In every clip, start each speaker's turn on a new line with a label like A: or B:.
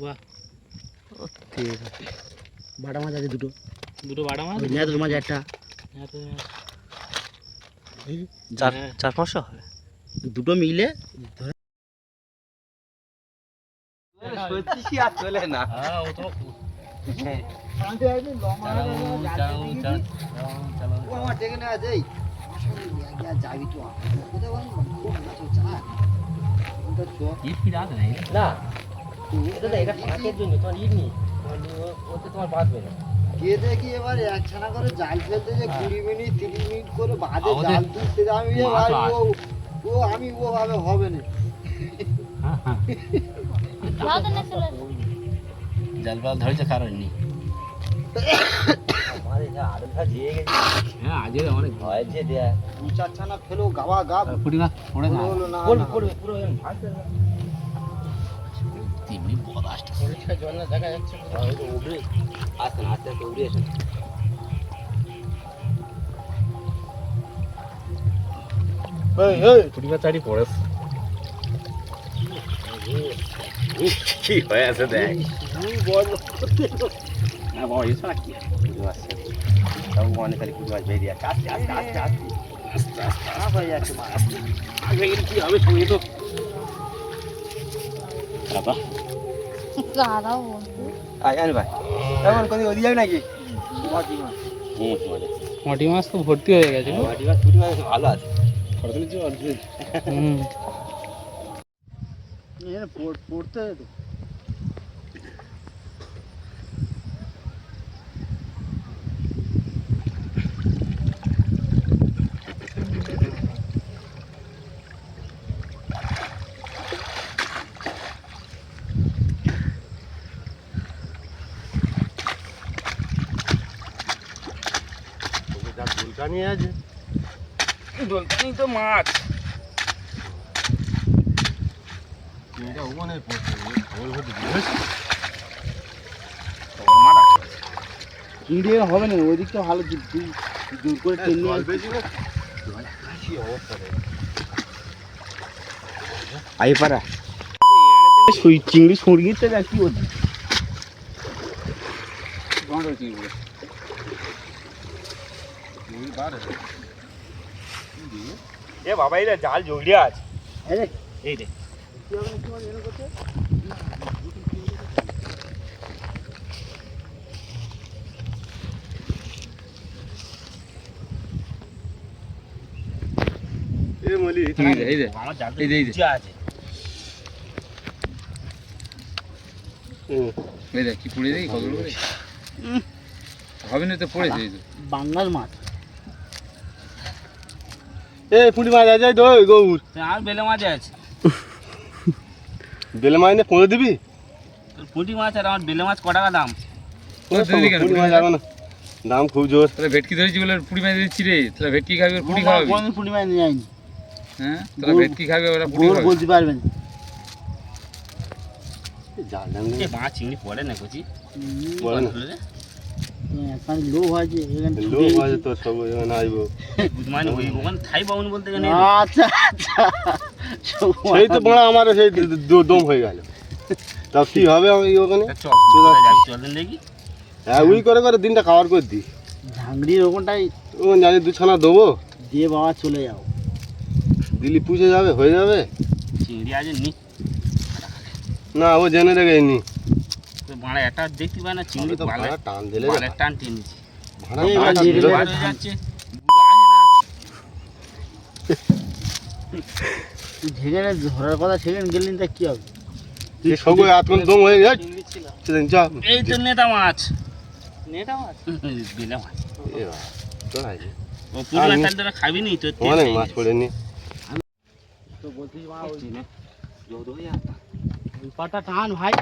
A: বাহ।
B: ও, ঠিক আছে বাটা মাছ আছে দুটো।
A: দুটো বাটা মাছ?
B: নেতুর মাছ একটা।
A: হ্যাঁ,
C: চার
A: হ্যাঁ।
C: চার পাঁচশো হবে
B: দুটো মিলে ধরে
C: সত্যি আর চলে না।
A: হ্যাঁ তো
B: যাবি তো
A: ফিট আছে না।
C: না এটা না জন্য তোমার ইট নেই ওতে তোমার বাঁধবে না
B: গিয়ে দেখি এবার একখানা করে জাল ফেলতে যে কুড়ি মিনিট তিরিশ মিনিট করে
A: আমাদের
B: জাল তুলতে আমি ভাই ও ও আমি ও ভাবে হবে না
A: জাল ধরেছে কারণ নেই হ্যাঁ
C: পুরো এরকম ভাসবে না
A: তেমনি বড় আসছে
C: পরীক্ষা জল না দেখা যাচ্ছে হয়তো উবড়ে আসতে না আস্তে আস্তে উড়ে এসে
A: ফুটি মাছ চারি পড়েছে
C: কি হয়ে আছে দেখ
A: না বাবা এসব না কি
C: কুড়ি মাছ সব মনে খালি কুড়ি মাছ বেরিয়ে আসছে আস্তে আস্তে আস্তে আস্তে
B: খারাপ হয়ে যাচ্ছে মাছ
A: আগে এর কি হবে
C: আয় আনি ভাই। তেমন কোথায় ওদিকে যাবে নাকি?
A: মাটি মাছ তো ভর্তি হয়ে গেছে।
C: মাটি মাছ মাছ ভালো আছে।
A: হুম।
B: এখানে পড়- পড়তে
C: ফুলকানি আছে
A: দোলকানি তো মাছ।
C: এটা ওখানে
B: চিংড়ি হবে না ওই দিকটা ভালো দূর করে টেনে
C: কি অবস্থা রে। আই পারা
B: সুই চিংড়ি সরিয়েতে দেখ কি হচ্ছে
C: এ বাবা এটা জাল জড়িয়ে আছে।
A: এই রে। রে। রে রে কি পড়ে দেখি হবে না তো পড়েছে এই তো
B: মাছ।
C: এ পুঁটি মাছ আছে গৌর
A: আর বেলে মাছ আছে।
C: বেলে মাছ না পনেরো দিবি?
A: পুঁটি মাছ আর আমার বেলে মাছ ক টাকা দাম?
C: পুঁটি মাছ যাবে না। দাম খুব জোর।
A: তাহলে ভেটকি ধরেছি বলে পুরি মাছ দিচ্ছি রে। তাহলে ভেটকি খাবি পুরি খাওয়াবি?
B: কোনদিন পূর্ণিমায় নিয়ে যায়নি
A: হ্যাঁ? তাহলে ভেটকি খাবি ওরা পুরি খাবি।
B: বলতে পারবেন
C: জাল
A: এ মাছ চিংড়ি পড়ে না কচি?
C: বলে না?
B: লো এখানে
C: আছে তোর সব এখানে
A: মানে ওই ওখানে থাই বাউন বলতে গেলে
B: আচ্ছা আচ্ছা
C: সেই তো বড় আমার সেই দম হয়ে গেল। কি হবে আমি ওখানে?
A: দেখি।
C: হ্যাঁ উই করে করে দিনটা করে দিই
B: ঝাংড়ির ওখানটাই
C: ওখানে জানি দু ছানা দেবো।
B: দিয়ে বাবা চলে যাও।
C: দিলি পুষে যাবে হয়ে যাবে?
A: চিংড়ি নি।
C: না ও জেনে রেখে নি
A: তো ভাড়া দেখতে না চিংড়ি
C: টান দিলে
A: বালের টান টেনেছি
B: যেখানে ধরার কথা সেখানে গেলেন তা কি হবে?
C: এই
A: তো নেতা মাছ। নেতা মাছ? বেলে খাবি নি তো
C: অনেক মাছ পড়ে নি
B: তো বলছিস মা ওই পাটা টান ভাই।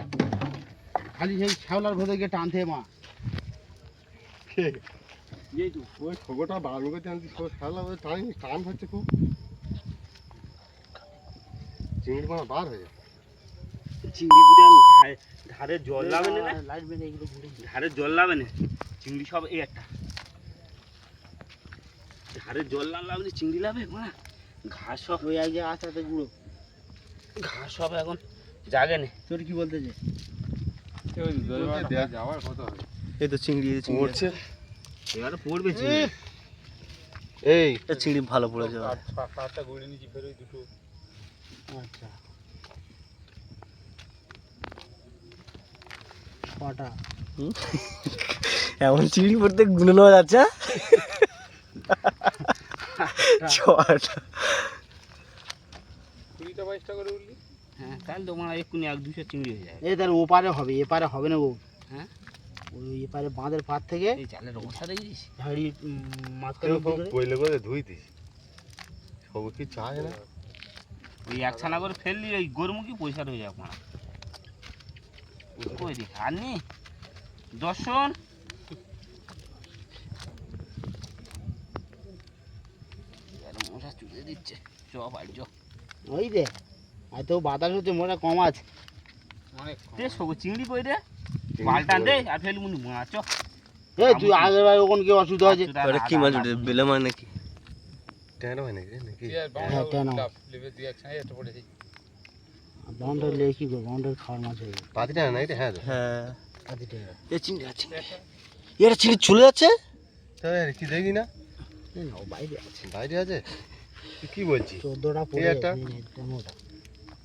B: খালি সেই শ্যাওলার ভেতরে গিয়ে টানতে মা। এই তো
C: ওই খবরটা বার করে টানছি ওই টান টান হচ্ছে খুব। চিংড়ি মাছ বার হয়ে যায়।
A: চিংড়ি আমি ঘাড়ে- ধারে জল লাবে না?
B: লাইট বেঁধে এগুলো ঘুরে
A: ধারে জল লাবে না চিংড়ি সব এই একটা। ধারে জল না লাগলে চিংড়ি লাবে মা ঘাস সব
B: ওই আস্তে আস্তে গুঁড়ো।
A: ঘাস সব এখন জাগে না
B: তোর কি বলতে চাই
D: এই তো চিংড়ি এই চিংড়ি।
C: পড়ছে?
B: এবারে পড়বে
C: এই।
D: এই। চিংড়ি ভালো পড়েছে
E: আট সাত গড়ে নিয়েছি ফের ওই দুটো।
B: আচ্ছা।
D: এমন চিংড়ি পড়তে গুনে নেওয়া যাচ্ছে ছটা।
E: কুড়িটা বাইশটা করে উঠলি?
A: হ্যাঁ তাহলে তো মানে এক্ষুনি এক দুশো চিংড়ি হয়ে যায়
B: তার ওপারে হবে এপারে হবে না ও।
A: হ্যাঁ?
B: ওই এপারে বাঁধের পার থেকে
A: এই চালের অবস্থা
B: মাঝখানে
C: পয়লে করে। ধুই দিস। সব কি চায় না।
A: ওই একছানা করে ফেললি ওই গরুমুখী পয়সা হয়ে দেখ আর নি? দর্শন। মশা চুড়ে দিচ্ছে। চ ভাই চ।
B: ওই রে আর তো বাতাস হচ্ছে মনে হয় কম আছে।
A: চিংড়ি কই রে? পাল্টান দে আর ফেলি মুনি মা চ।
B: এই তুই আগের বার ওখানে কি অসুবিধা হয়েছে।
D: ওটা কি মাছ উঠে বেলে মাছ নাকি?
C: হয় নাকি? নাকি?
B: হ্যাঁ,
E: একসাথে পড়েছি
B: বাউন্ডারি লেগে কি করব? বাউন্ডারি খাওয়ার মাছ হয়ে গেছে
C: পাতি ট্যানো নাকি? রে? হ্যাঁ
D: হ্যাঁ।
B: টেনে
D: এই চিংড়ি আছে এটা চিংড়ি চলে যাচ্ছে?
C: তাহলে কি দেখি না?
B: ও বাইরে আছে।
C: বাইরে আছে? কি বলছিস?
B: চোদ্দটা পড়ে
C: একটা
B: মোটা।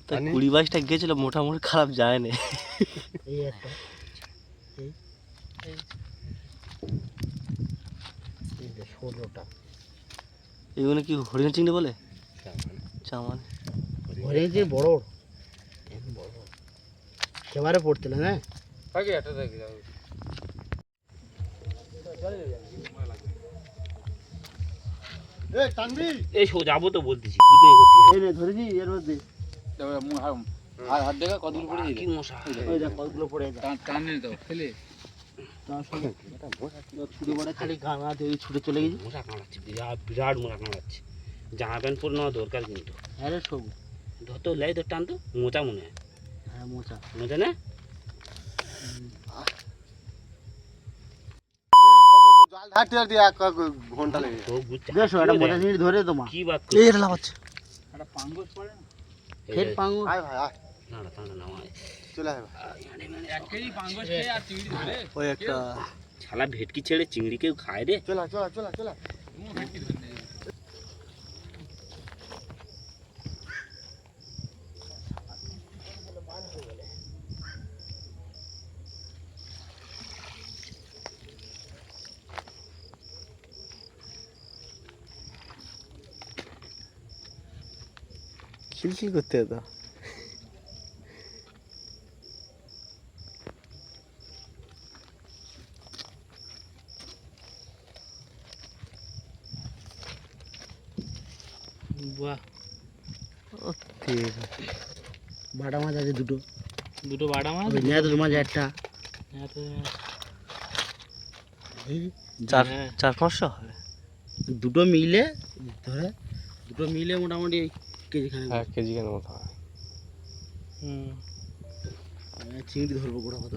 D: তাই
C: আনি?
D: কুড়ি বাইশটা গেছিল মোটামুটি খারাপ যায় না
B: ষোলোটা।
D: এগুলো কি হরিণ চিংড়ি বলে? চামান
B: ঘরে যে বড়। সেবারে পড়ছিল না
E: দেখে
C: এই টানবি
A: সো যাব তো বলতেছি দুটোই
B: এই রে ধরেছি এর মধ্যে।
E: হাত হাত দেখা কতগুলো
A: কি মশা?
B: ওই দেখ। কতগুলো পড়ে যায়
E: টান নিয়ে দাও ফেলে
B: ছুটে পড়ে খালি ঘা ঘা দিয়ে ছুটে চলে গেছি।
A: মশা কামড়াচ্ছে বিরাট মশা কামড়াচ্ছে। জামা প্যান্ট পরে নেওয়া দরকার কিন্তু
B: হ্যাঁ রে সবু।
A: ধর তো লাই ধর টান তো মোচা মনে হয়।
B: হ্যাঁ মোচা।
A: মোচা না?
C: জাল ধারতে ধারতে এক ঘণ্টা লেগে
B: মোচা ধরে তোমার।
A: কি বাত
D: এই এটা লাফাচ্ছে।
E: একটা পাঙ্গস পড়ে না?
B: ফের পাঙ্গু।
C: আয় ভাই আয়।
A: না না না না না
C: চলে আয় ভাই।
E: এক কেজি পাঙ্গস খেয়ে আর চিংড়ি ধরে
D: ওই একটা।
A: ছালা ভেটকি ছেড়ে চিংড়ি কেউ খায় রে।
C: চলা চলা চলা চলা
D: খিলখিল করতে হতো
A: বাহ
B: বাটা মাছ আছে দুটো
A: দুটো বাটা মাছ
B: নেয়াদ মাছ একটা
D: চার। চার পাঁচশো হবে
B: দুটো মিলে ধরে দুটো মিলে মোটামুটি কেজি খানে
C: এক কেজি কেন মতো হয়।
B: চিংড়ি ধরবো গোটা কত